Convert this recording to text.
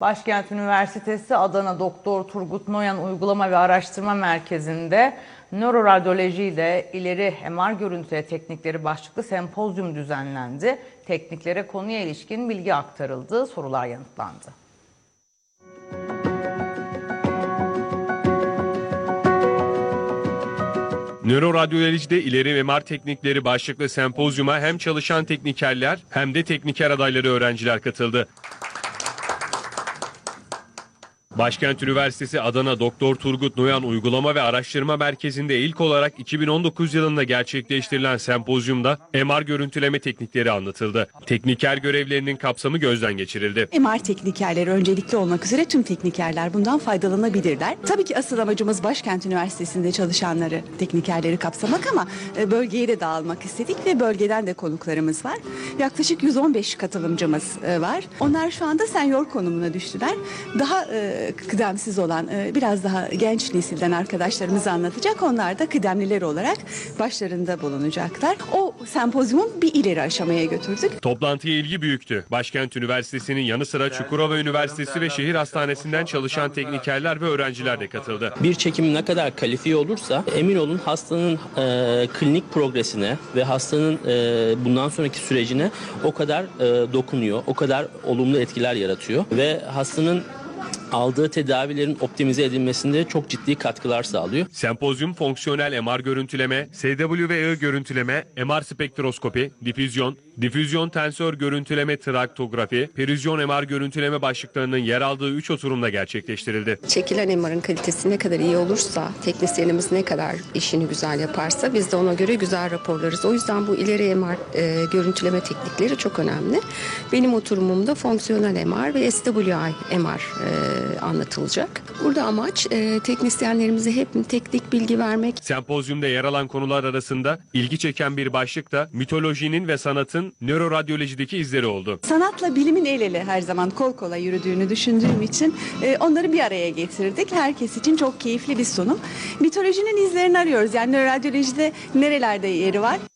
Başkent Üniversitesi Adana Doktor Turgut Noyan Uygulama ve Araştırma Merkezi'nde nöroradyoloji ile ileri MR görüntüle teknikleri başlıklı sempozyum düzenlendi. Tekniklere konuya ilişkin bilgi aktarıldı, sorular yanıtlandı. Nöroradyolojide ileri MR teknikleri başlıklı sempozyuma hem çalışan teknikerler hem de tekniker adayları öğrenciler katıldı. Başkent Üniversitesi Adana Doktor Turgut Noyan Uygulama ve Araştırma Merkezi'nde ilk olarak 2019 yılında gerçekleştirilen sempozyumda MR görüntüleme teknikleri anlatıldı. Tekniker görevlerinin kapsamı gözden geçirildi. MR teknikerleri öncelikli olmak üzere tüm teknikerler bundan faydalanabilirler. Tabii ki asıl amacımız Başkent Üniversitesi'nde çalışanları, teknikerleri kapsamak ama e, bölgeye de dağılmak istedik ve bölgeden de konuklarımız var. Yaklaşık 115 katılımcımız e, var. Onlar şu anda senior konumuna düştüler. Daha e, kıdemsiz olan, e, biraz daha genç nesilden arkadaşlarımız anlatacak. Onlar da kıdemliler olarak başlarında bulunacaklar. O sempozyumu bir ileri aşamaya götürdük. Toplantıya ilgi büyüktü. Başkent Üniversitesi'nin yanı sıra Çukurova Üniversitesi ve şehir hastanesinden çalışan teknikerler ve öğrenciler de katıldı. Bir çekim ne kadar kalifiye olursa emin olun hastanın e, klinik progresine ve hastanın e, bundan sonraki sürecine o kadar e, dokunuyor, o kadar olumlu etkiler yaratıyor ve hastanın aldığı tedavilerin optimize edilmesinde çok ciddi katkılar sağlıyor. Sempozyum fonksiyonel MR görüntüleme, SWE görüntüleme, MR spektroskopi, difüzyon, difüzyon tensör görüntüleme traktografi, perizyon MR görüntüleme başlıklarının yer aldığı 3 oturumda gerçekleştirildi. Çekilen MR'ın kalitesi ne kadar iyi olursa, teknisyenimiz ne kadar işini güzel yaparsa biz de ona göre güzel raporlarız. O yüzden bu ileri MR e, görüntüleme teknikleri çok önemli. Benim oturumumda fonksiyonel MR ve SWI MR e, anlatılacak. Burada amaç e, teknisyenlerimize hep teknik bilgi vermek, Sempozyumda yer alan konular arasında ilgi çeken bir başlık da mitolojinin ve sanatın nöroradyolojideki izleri oldu. Sanatla bilimin el ele her zaman kol kola yürüdüğünü düşündüğüm için e, onları bir araya getirdik. Herkes için çok keyifli bir sunum. Mitolojinin izlerini arıyoruz. Yani nöroradyolojide nerelerde yeri var?